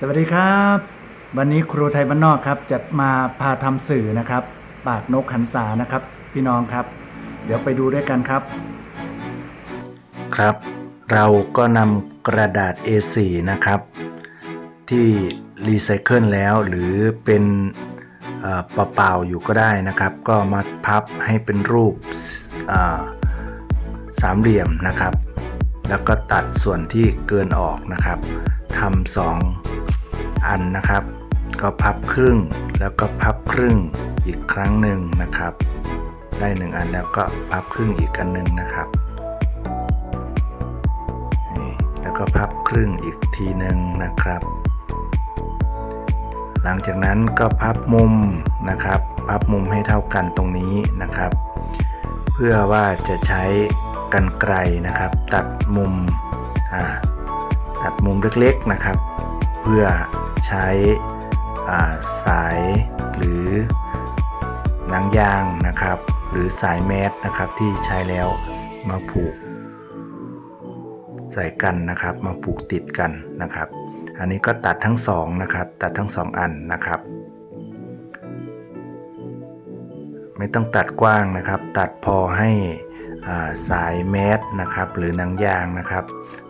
สวัสดีครับ วันนี้ครูไทยบ้านนอกครับจะมาพาทำสื่อนะครับ ปากนกหันษานะครับ พี่น้องครับ เดี๋ยวไปดูด้วยกันครับ ครับ เราก็นำกระดาษ A4 นะครับ ที่รีไซเคิลแล้วหรือเป็นเอ่อเปล่าๆอยู่ก็ได้นะครับ ก็มาพับให้เป็นรูปสามเหลี่ยมนะครับ แล้วก็ตัดส่วนที่เกินออกนะครับทำสองอันนะครับ ก็พับครึ่งแล้วก็พับครึ่งอีกครั้งหนึ่งนะครับ ได้หนึ่งอันแล้วก็พับครึ่งอีกอันหนึ่งนะครับนี่แล้วก็พับครึ่งอีกทีหนึ่งนะครับ หลังจากนั้นก็พับมุมนะครับ พับมุมให้เท่ากันตรงนี้นะครับ เพื่อว่าจะใช้ กันไกลนะครับ ตัดมุมตัดมุมเล็กๆนะครับ เพื่อใช้าสายหรือหนังยางนะครับ หรือสายแมสนะครับที่ใช้แล้วมาผูก ใส่กันนะครับ มาผูกติดกันนะครับ อันนี้ก็ตัดทั้งสองนะครับ ตัดทั้งสองอันนะครับ ไม่ต้องตัดกว้างนะครับ ตัดพอให้ สายแมสนะครับหรือหนังยางนะครับ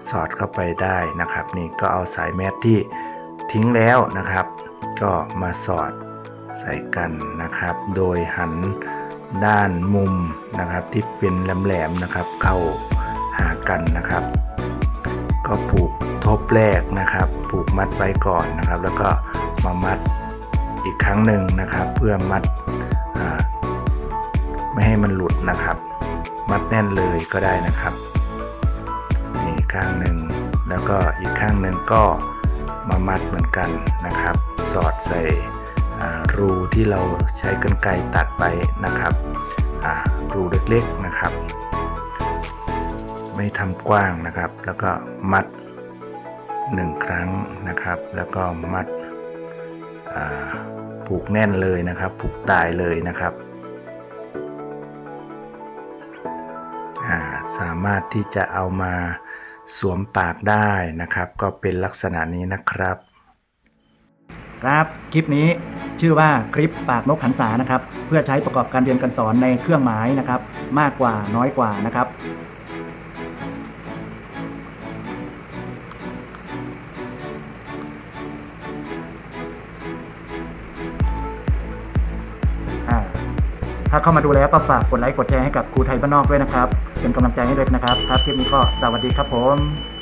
สอดเข้าไปได้นะครับ นี่ก็เอาสายแมสที่ทิ้งแล้วนะครับ ก็มาสอดใส่กันนะครับ โดยหันด้านมุมนะครับที่เป็นแหลมๆนะครับ เข้าหากันนะครับ ก็ผูกทบแรกนะครับ ผูกมัดไว้ก่อนนะครับ แล้วก็มามัดอีกครั้งหนึ่งนะครับ เพื่อมัดไม่ให้มันหลุดนะครับ มัดแน่นเลยก็ได้นะครับนี่ข้างหนึ่งแล้วก็อีกข้างหนึ่งก็มามัดเหมือนกันนะครับ สอดใส่รูที่เราใช้กรรไกรตัดไปนะครับอ่ารูเล็กๆนะครับ ไม่ทำกว้างนะครับ แล้วก็มัดหนึ่งครั้งนะครับ แล้วก็มัดผูกแน่นเลยนะครับ ผูกตายเลยนะครับ สามารถที่จะเอามาสวมปากได้นะครับ ก็เป็นลักษณะนี้นะครับ ครับคลิปนี้ชื่อว่าคลิปปากนกขันษานะครับ เพื่อใช้ประกอบการเรียนการสอนในเครื่องหมายนะครับ มากกว่าน้อยกว่านะครับ ถ้าเข้ามาดูแล้วก็ฝากกดไลค์กดแชร์ให้กับครูไทยบ้านนอกด้วยนะครับ เป็นกำลังใจให้ด้วยนะครับ ครับคลิปนี้ก็สวัสดีครับผม